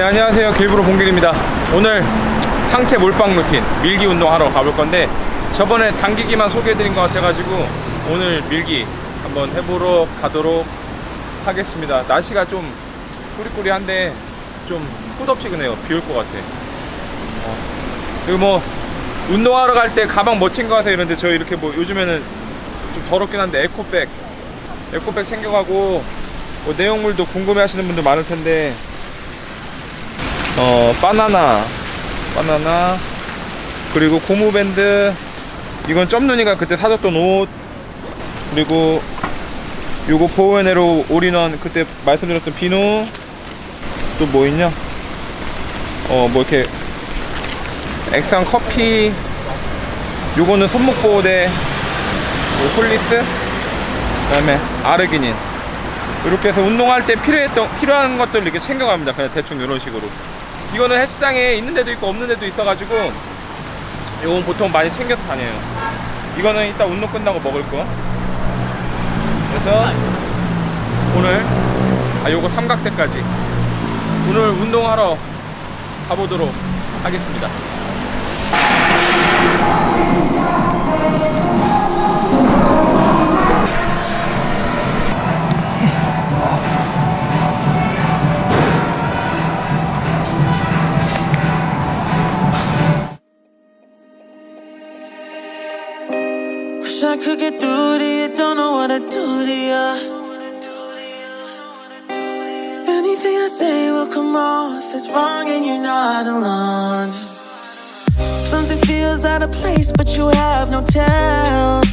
네 안녕하세요. 길브로 봉길입니다. 오늘 상체 몰빵 루틴 밀기 운동 하러 가볼 건데 저번에 당기기만 소개해드린 것 같아가지고 오늘 밀기 한번 해보러 가도록 하겠습니다. 날씨가 좀 꾸리꾸리한데 좀 끝없이그네요. 비올 것 같아. 어. 그리고 뭐 운동하러 갈 때 가방 뭐 챙겨가세요. 이런데 저 이렇게 뭐 요즘에는 좀 더럽긴 한데 에코백 에코백 챙겨가고 뭐 내용물도 궁금해 하시는 분들 많을 텐데 어 바나나. 바나나. 그리고 고무밴드. 이건 점눈이가 그때 사줬던 옷. 그리고 요거 보호에네로 올인원 그때 말씀드렸던 비누. 또 뭐 있냐? 어 뭐 이렇게 액상 커피. 요거는 손목 보호대. 요 폴리스. 그 다음에 아르기닌. 이렇게 해서 운동할 때 필요했던 필요한 것들 이렇게 챙겨갑니다. 그냥 대충 이런 식으로. 이거는 헬스장에 있는 데도 있고 없는 데도 있어가지고 이건 보통 많이 챙겨서 다녀요. 이거는 이따 운동 끝나고 먹을 거. 그래서 오늘 아 요거 삼각대까지 오늘 운동하러 가보도록 하겠습니다. Wish I could get through to you, don't know what I do to you. Anything I say will come off as wrong, and you're not alone. Something feels out of place, but you have no tell.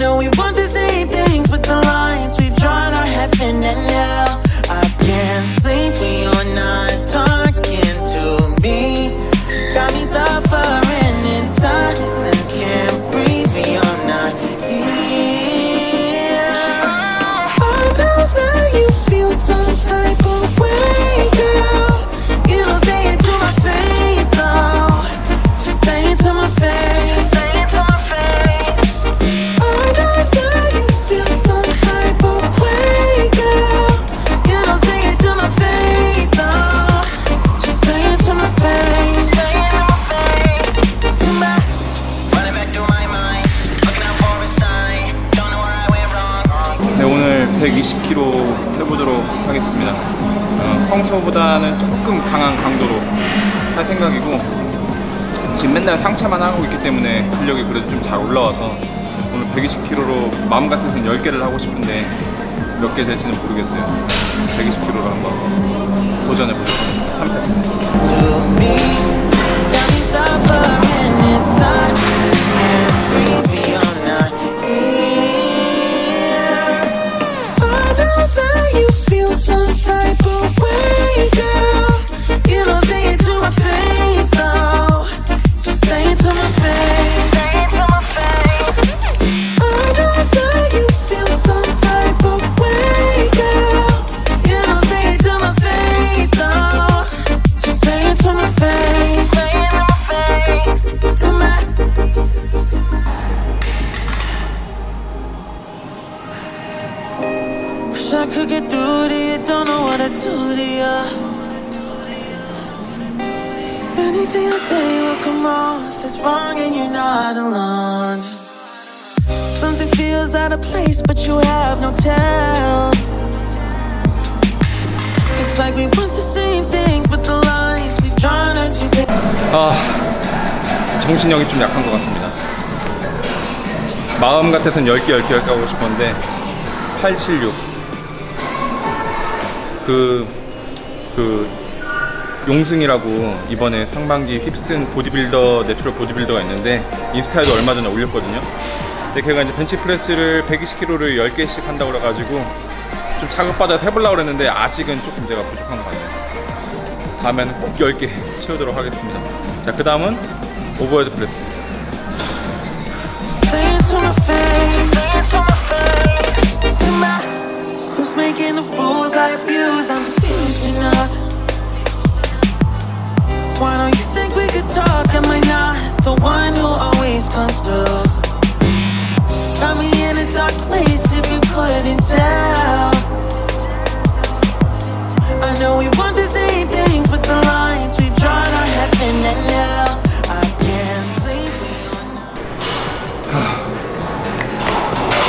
Know we want the same things, but the lines we've drawn are heaven and hell. 120km 해보도록 하겠습니다. 어, 평소보다는 조금 강한 강도로 할 생각이고 지금 맨날 상차만 하고 있기 때문에 근력이 그래도 좀 잘 올라와서 오늘 120km로 마음 같아서는 10개를 하고 싶은데 몇 개 될지는 모르겠어요. 120km로 한번 도전해보도록 하겠습니다. time. Anything I say will come off as wrong, and you're not alone. Something feels out of place, but you have no tell. It's like we want the same things, but the lines we've drawn are too big. 아 정신력이 좀 약한 것 같습니다 마음 같아선 10개 10개 10개 하고 싶었는데 876 그, 그 용승이라고 이번에 상반기 휩쓴 보디빌더 내추럴 보디빌더가 있는데 인스타에도 얼마 전에 올렸거든요 근데 걔가 이제 벤치프레스를 120kg를 10개씩 한다고 그래가지고 좀 자극받아서 해보려고 그랬는데 아직은 조금 제가 부족한 것 같네요 다음에는 꼭 10개 채우도록 하겠습니다. 자, 그 다음은 오버헤드 프레스. The one who always comes through? Got me in a dark place if you couldn't tell. I know we want the same things, but the lines we've drawn are heaven and hell. I can't sleep.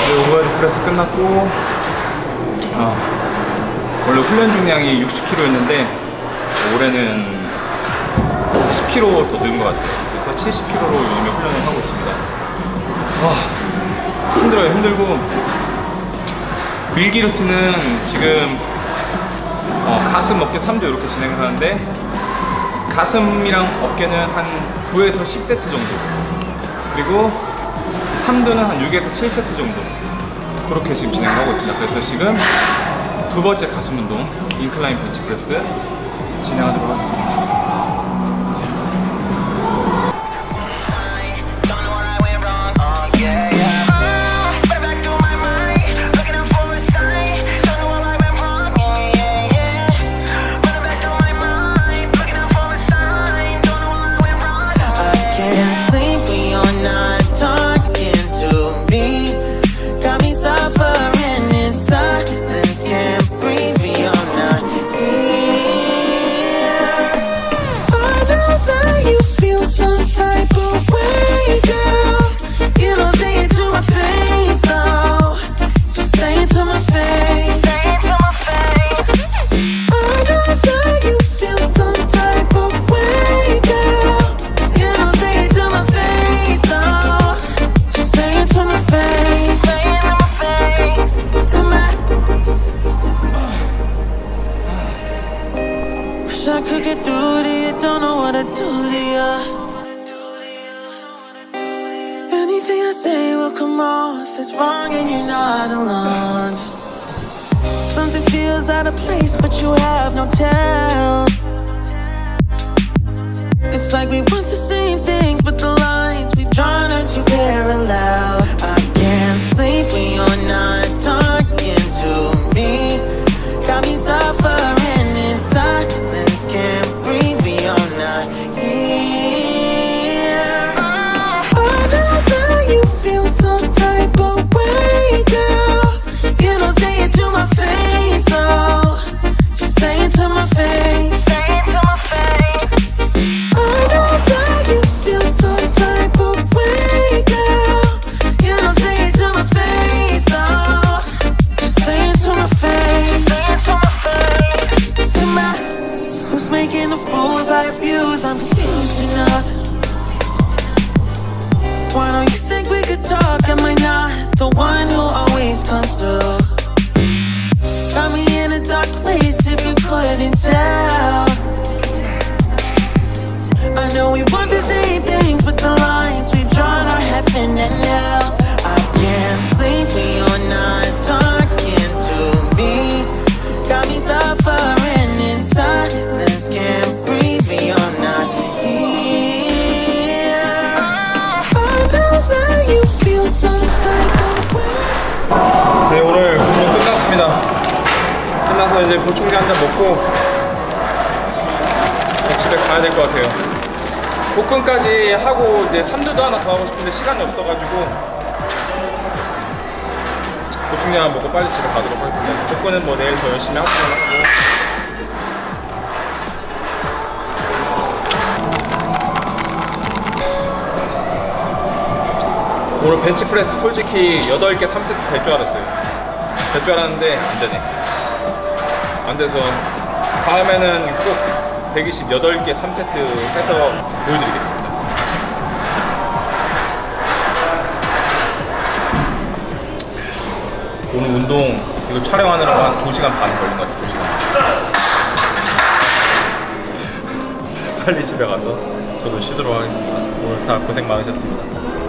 네, 오버헤드 프레스 끝났고, 아, 원래 훈련 중량이 60kg였는데, 올해는 10kg 더 늘은 것 같아요. 그래서 70kg로 요즘에 훈련을 하고 있습니다. 아, 힘들어요, 힘들고. 밀기 루틴은 지금 어, 가슴, 어깨 3조 이렇게 진행을 하는데, 가슴이랑 어깨는 한 9에서 10세트 정도. 그리고 3두는 한 6에서 7세트 정도. 그렇게 지금 진행하고 있습니다. 그래서 지금 두 번째 가슴 운동, 인클라인 벤치프레스 진행하도록 하겠습니다. Out of place, but you have no tell. It's like we want the same things, but the lines we've drawn are too parallel. 네, 오늘 끝났습니다. 끝나서 이제 보충제 한 잔 먹고 집에 가야 될 것 같아요. 복근까지 하고 이제 3두도 하나 더 하고 싶은데 시간이 없어가지고 보충제 하나 먹고 빨리 집에 가도록 하겠습니다. 복근은 뭐 내일 더 열심히 하고 하고 오늘 벤치프레스 솔직히 8개 3세트 될 줄 알았어요. 될 줄 알았는데 안 되네. 안 돼서 다음에는 꼭 128개 3세트 해서 보여드리겠습니다. 오늘 운동 이거 촬영하느라고 한 2시간 반 걸린 것 같아요. 2시간. 빨리 집에 가서 저도 쉬도록 하겠습니다. 오늘 다 고생 많으셨습니다.